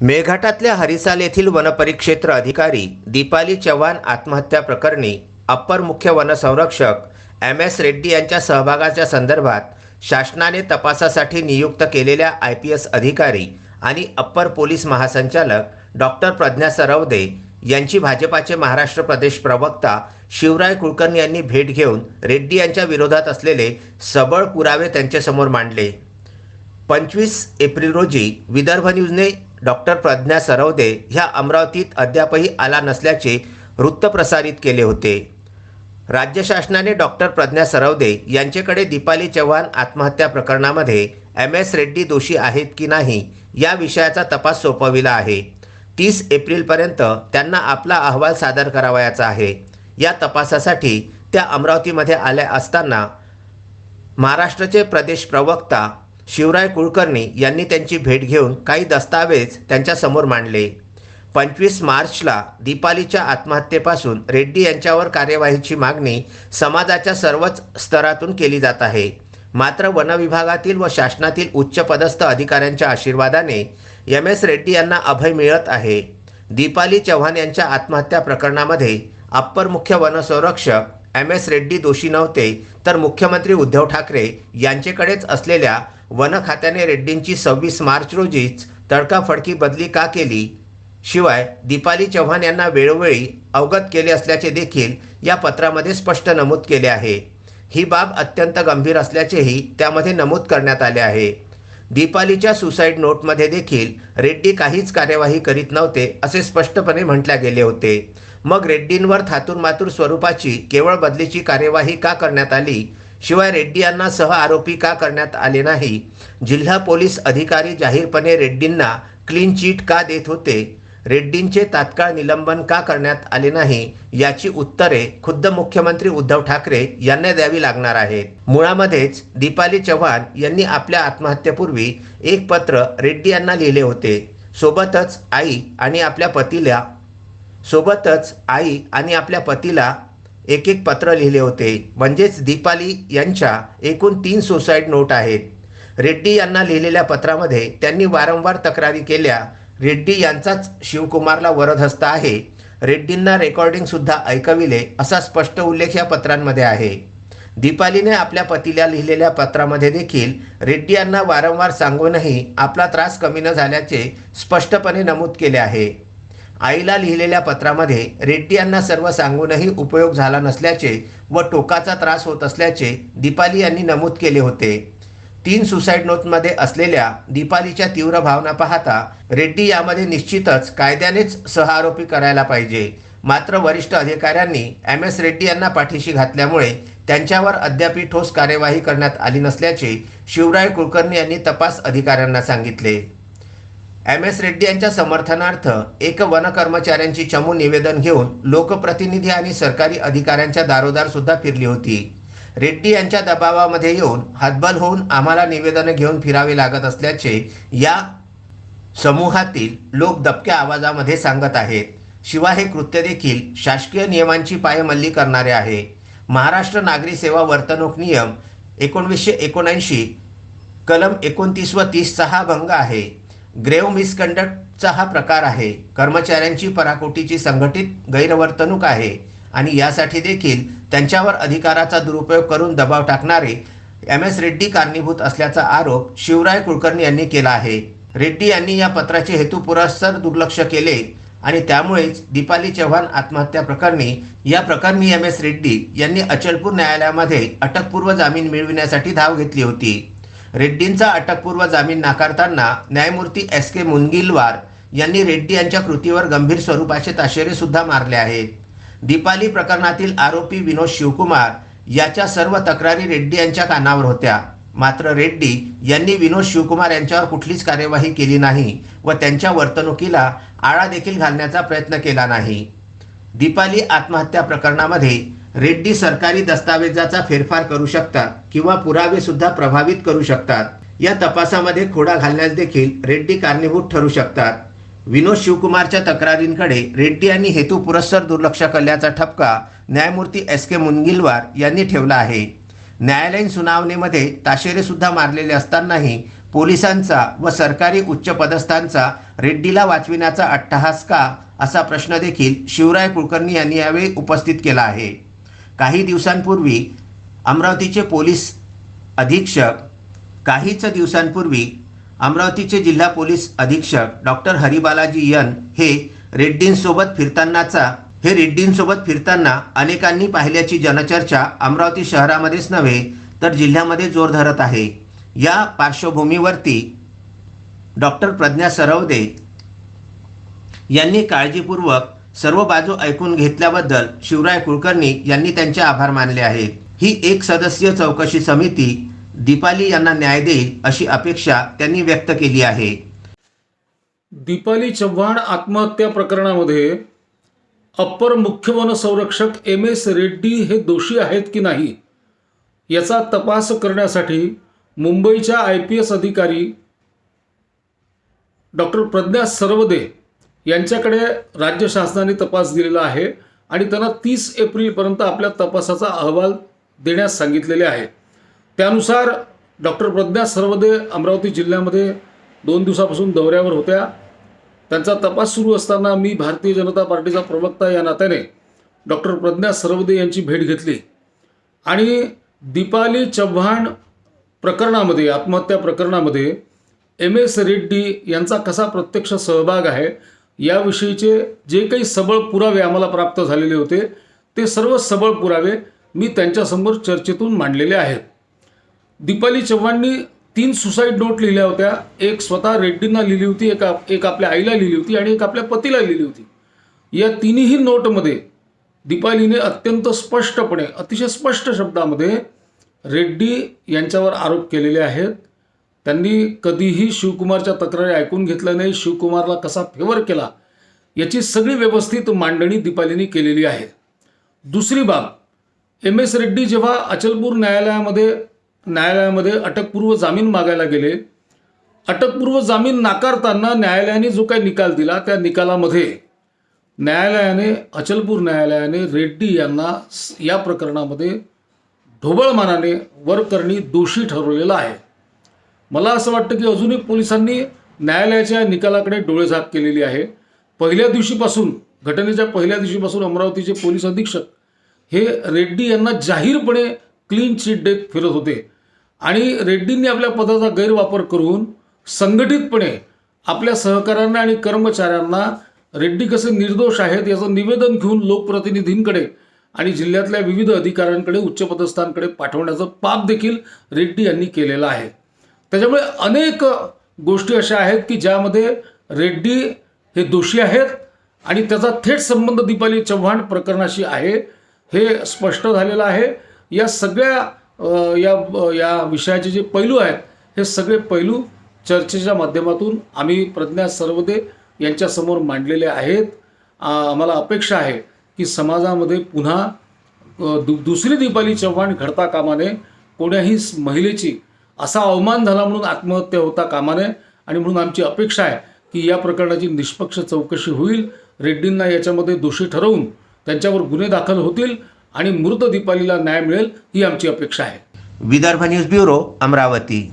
मेळघाटातल्या हरिसाल येथील वनपरिक्षेत्र अधिकारी दीपाली चव्हाण आत्महत्या प्रकरणी अप्पर मुख्य वनसंरक्षक एम एस रेड्डी यांच्या सहभागाच्या संदर्भात शासनाने तपासासाठी नियुक्त केलेल्या आय पी एस अधिकारी आणि अप्पर पोलीस महासंचालक डॉक्टर प्रज्ञा सरवदे यांची भाजपाचे महाराष्ट्र प्रदेश प्रवक्ता शिवराय कुलकर्णी यांनी भेट घेऊन रेड्डी यांच्या विरोधात असलेले सबळ पुरावे त्यांच्यासमोर मांडले. पंचवीस एप्रिल रोजी विदर्भ न्यूजने डॉक्टर प्रज्ञा सरवदे ह्या अमरावतीत अद्यापही आला नसल्याचे वृत्त प्रसारित केले होते. राज्य शासनाने डॉक्टर प्रज्ञा सरवदे यांच्याकडे दीपाली चव्हाण आत्महत्या प्रकरणामध्ये एम एस रेड्डी दोषी आहेत की नाही या विषयाचा तपास सोपविला आहे. तीस एप्रिलपर्यंत त्यांना आपला अहवाल सादर करावयाचा आहे. या तपासासाठी त्या अमरावतीमध्ये आल्या असताना महाराष्ट्राचे प्रदेश प्रवक्ता शिवराय कुलकर्णी यांनी त्यांची भेट घेऊन काही दस्तावेज त्यांच्यासमोर मांडले. पंचवीस मार्चला दीपालीच्या आत्महत्येपासून रेड्डी यांच्यावर कार्यवाहीची मागणी समाजाच्या सर्वच स्तरातून केली जात आहे. मात्र वनविभागातील व शासनातील उच्चपदस्थ अधिकाऱ्यांच्या आशीर्वादाने एम एस रेड्डी यांना अभय मिळत आहे. दीपाली चव्हाण यांच्या आत्महत्या प्रकरणामध्ये अप्पर मुख्य वनसंरक्षक एम एस रेड्डी दोषी नव्हते तर मुख्यमंत्री उद्धव ठाकरे यांचेकडेच असलेल्या वन खात्याने रेड्डींची सव्वीस मार्च रोजीच तडकाफडकी बदली का केली? शिवाय दीपाली चव्हाण यांना वेळोवेळी अवगत केले असल्याचे देखील या पत्रामध्ये स्पष्ट नमूद केले आहे. ही बाब अत्यंत गंभीर असल्याचेही त्यामध्ये नमूद करण्यात आले आहे. दीपालीच्या सुसाईड नोटमध्ये देखील रेड्डी काहीच कार्यवाही करीत नव्हते असे स्पष्टपणे म्हटले गेले होते. मग रेड्डींवर थातूर मातूर स्वरूपाची केवळ बदलीची कार्यवाही का करण्यात आली? शिवाय रेड्डी यांना सह आरोपी का करण्यात आले नाही? जिल्हा पोलीस अधिकारी जाहीरपणे रेड्डींना क्लीन चिट का देत होते? रेड्डींचे तात्काळ निलंबन का करण्यात आले नाही? याची उत्तरे खुद्द मुख्यमंत्री उद्धव ठाकरे यांना द्यावी लागणार आहेत. मुळामध्येच दीपाली चव्हाण यांनी आपल्या आत्महत्येपूर्वी एक पत्र रेड्डी यांना लिहिले होते. सोबतच आई आणि आपल्या पतीला सोबतच आई आणि आपल्या पतीला एक एक पत्र लिहिले होते. म्हणजेच दीपाली यांच्या एकूण तीन सुसाईड नोट आहेत. रेड्डी यांना लिहिलेल्या पत्रामध्ये त्यांनी वारंवार तक्रारी केल्या. रेड्डी यांचाच शिवकुमारला वरदहस्त आहे. रेड्डींना रेकॉर्डिंगसुद्धा ऐकविले असा स्पष्ट उल्लेख या पत्रांमध्ये आहे. दीपालीने आपल्या पतीला लिहिलेल्या पत्रामध्ये देखील रेड्डी यांना वारंवार सांगूनही आपला त्रास कमी न झाल्याचे स्पष्टपणे नमूद केले आहे. आईला लिहिलेल्या पत्रामध्ये रेड्डी यांना सर्व सांगूनही उपयोग झाला नसल्याचे व टोकाचा त्रास होत असल्याचे दीपाली यांनी नमूद केले होते. तीन सुसाईड नोटमध्ये असलेल्या दीपालीच्या तीव्र भावना पाहता रेड्डी यामध्ये निश्चितच कायद्यानेच सहआरोपी करायला पाहिजे. मात्र वरिष्ठ अधिकाऱ्यांनी एम एस रेड्डी यांना पाठीशी घातल्यामुळे त्यांच्यावर अद्यापही ठोस कार्यवाही करण्यात आली नसल्याचे शिवराय कुलकर्णी यांनी तपास अधिकाऱ्यांना सांगितले. एम एस रेड्डी यांच्या समर्थनार्थ एक वन कर्मचाऱ्यांची चमू निवेदन घेऊन लोकप्रतिनिधी आणि सरकारी अधिकाऱ्यांच्या दारोदार सुद्धा फिरली होती. रेड्डी यांच्या दबावामध्ये येऊन हातबल होऊन आम्हाला निवेदनं घेऊन फिरावे लागत असल्याचे या समूहातील लोक दबक्या आवाजामध्ये सांगत आहेत. शिवाय हे कृत्य देखील शासकीय नियमांची पायमल्ली करणारे आहे. महाराष्ट्र नागरी सेवा वर्तणूक नियम एकोणवीसशे एकोणऐंशी कलम एकोणतीस व तीसचा हा भंग आहे. ग्रेव मिसकंडक्टचा हा प्रकार आहे. कर्मचाऱ्यांची पराकोटीची संघटित गैरवर्तणूक आहे आणि यासाठी देखील त्यांच्यावर अधिकाराचा दुरुपयोग करून दबाव टाकणारे एम एस रेड्डी कारणीभूत असल्याचा आरोप शिवराय कुलकर्णी यांनी केला आहे. रेड्डी यांनी या पत्राचे हेतुपुरस्सर दुर्लक्ष केले आणि त्यामुळेच दीपाली चव्हाण आत्महत्या प्रकरणी या प्रकरणी एम एस रेड्डी यांनी अचलपूर न्यायालयामध्ये अटकपूर्व जामीन मिळविण्यासाठी धाव घेतली होती. रेड्डींचा अटकपूर्व जामीन नाकारताना न्यायमूर्ती एस के मुनगिलवार यांनी रेड्डी यांच्या कृतीवर गंभीर स्वरूपाचे ताशेरे सुद्धा मारले आहेत. दीपाली प्रकरणातील आरोपी विनोद शिवकुमार याच्या सर्व तक्रारी रेड्डी यांच्या कानावर होत्या. मात्र रेड्डी यांनी विनोद शिवकुमार यांच्यावर कुठलीच कार्यवाही केली नाही व त्यांच्या वर्तणुकीला आळा देखील घालण्याचा प्रयत्न केला नाही. दीपाली आत्महत्या प्रकरणामध्ये रेड्डी सरकारी दस्तावेजाचा फेरफार करू शकतात किंवा पुरावे सुद्धा प्रभावित करू शकतात. या तपासामध्ये खोडा घालण्यास देखील रेड्डी कारणीभूत ठरू शकतात. विनोद शिवकुमारच्या तक्रारींकडे रेड्डी यांनी हेतुपुरस्सर दुर्लक्ष केल्याचा ठपका न्यायमूर्ती एस के मुनगिलवार यांनी ठेवला आहे. न्यायालयीन सुनावणीमध्ये ताशेरे सुद्धा मारलेले असतानाही पोलिसांचा व सरकारी उच्चपदस्थांचा रेड्डीला वाचविण्याचा अट्टहास का असा प्रश्न देखील शिवराय कुलकर्णी यांनी यावेळी उपस्थित केला आहे. काही दिवसांपूर्वी अमरावतीचे पोलीस अधीक्षक काहीच दिवसांपूर्वी अमरावतीचे जिल्हा पोलीस अधीक्षक डॉक्टर हरिबालाजी यन हे रेड्डींसोबत फिरतानाचा हे रेड्डींसोबत फिरताना अनेकांनी पाहिल्याची जनचर्चा अमरावती शहरामध्येच नव्हे तर जिल्ह्यामध्ये जोर धरत आहे. या पार्श्वभूमीवरती डॉक्टर प्रज्ञा सरवदे यांनी काळजीपूर्वक सर्व बाजू ऐकून घेतल्याबद्दल शिवराय कुलकर्णी यांनी त्यांचे आभार मानले आहेत. ही एक सदस्यीय चौकशी समिती दीपाली यांना न्याय देईल अशी अपेक्षा त्यांनी व्यक्त केली आहे. दीपाली चव्हाण आत्महत्या प्रकरणामध्ये अप्पर मुख्य वनसंरक्षक एम एस रेड्डी हे दोषी आहेत की नाही याचा तपास करण्यासाठी मुंबईच्या आय पी एस अधिकारी डॉक्टर प्रज्ञा सर्वदे यांच्याकडे राज्य शासनाने तपास दिलेला आहे आणि त्यांना तीस एप्रिलपर्यंत आपल्या तपासाचा अहवाल देण्यास सांगितलेले आहे. त्यानुसार डॉक्टर प्रज्ञा सर्वदे अमरावती जिल्ह्यामध्ये दोन दिवसापासून दौऱ्यावर होत्या. त्यांचा तपास सुरू असताना मी भारतीय जनता पार्टीचा प्रवक्ता या नात्याने डॉक्टर प्रज्ञा सर्वदे यांची भेट घेतली. आणि दीपाली चव्हाण प्रकरणामध्ये आत्महत्या प्रकरणामध्ये एम एस रेड्डी यांचा कसा प्रत्यक्ष सहभाग आहे याविषयीचे जे काही सबळ पुरावे आम्हाला प्राप्त झालेले होते ते सर्व सबळ पुरावे मी त्यांच्यासमोर चर्चेतून मांडलेले आहेत. दीपाली चव्हाणनी तीन सुसाईड नोट लिहिल्या होत्या. एक स्वतः रेड्डींना लिहिली होती एक आप- एक आपल्या आईला लिहिली होती आणि एक आपल्या पतीला लिहिली होती. या तिन्ही नोटमध्ये दीपालीने अत्यंत स्पष्टपणे अतिशय स्पष्ट शब्दामध्ये रेड्डी यांच्यावर आरोप केलेले आहेत. त्यांनी कधीही शिवकुमारच्या तक्रारी ऐकून घेतल्या नाही शिवकुमारला कसा फेवर केला याची सगळी व्यवस्थित मांडणी दीपालीने केलेली आहे. दुसरी बाब एम एस रेड्डी जेव्हा अचलपूर न्यायालयामध्ये न्यायालयामध्ये अटकपूर्व जामीन मागायला गेले अटकपूर्व जामीन नाकारताना न्यायालयाने जो काही निकाल दिला त्या निकालामध्ये न्यायालयाने अचलपूर न्यायालयाने रेड्डी यांना या प्रकरणामध्ये ढोबळमानाने वरकरणी दोषी ठरवलेला आहे. मला असं वाटतं की अजूनही पोलिसांनी न्यायालयाच्या निकालाकडे डोळेझाक केलेली आहे. पहिल्या दिवशीपासून घटनेच्या पहिल्या दिवशीपासून अमरावतीचे पोलीस अधीक्षक हे रेड्डी यांना जाहीरपणे क्लीन चिट देत फिरत होते. आणि रेड्डींनी आपल्या पदाचा गैरवापर करून संघटितपणे आपल्या सहकाऱ्यांना आणि कर्मचाऱ्यांना रेड्डी कसे निर्दोष आहेत याचं निवेदन घेऊन लोकप्रतिनिधींकडे आणि जिल्ह्यातल्या विविध अधिकाऱ्यांकडे उच्चपदस्थांकडे पाठवण्याचं पाप देखील रेड्डी यांनी केलेलं आहे. त्याच्यामुळे अनेक गोष्टी अशा आहेत की ज्यामध्ये रेड्डी हे दोषी आहेत आणि त्याचा थेट संबंध दीपाली चव्हाण प्रकरणाशी आहे हे स्पष्ट झालेलं आहे. या सगळ्या या या विषयाचे जे पैलू आहेत हे सगळे पैलू चर्चेच्या माध्यमातून आम्ही प्रज्ञा सर्वदे यांच्यासमोर मांडलेले आहेत. आम्हाला अपेक्षा आहे की समाजामध्ये पुन्हा दु दुसरी दीपाली चव्हाण घडता कामाने कोण्याही महिलेची असा अवमान झाला म्हणून आत्महत्या होता कामा नये आणि म्हणून आमची अपेक्षा आहे की या प्रकरणाची निष्पक्ष चौकशी होईल. रेड्डींना याच्यामध्ये दोषी ठरवून त्यांच्यावर गुन्हे दाखल होतील आणि मृत दीपालीला न्याय मिळेल ही आमची अपेक्षा आहे. Vidarbha news bureau Amravati.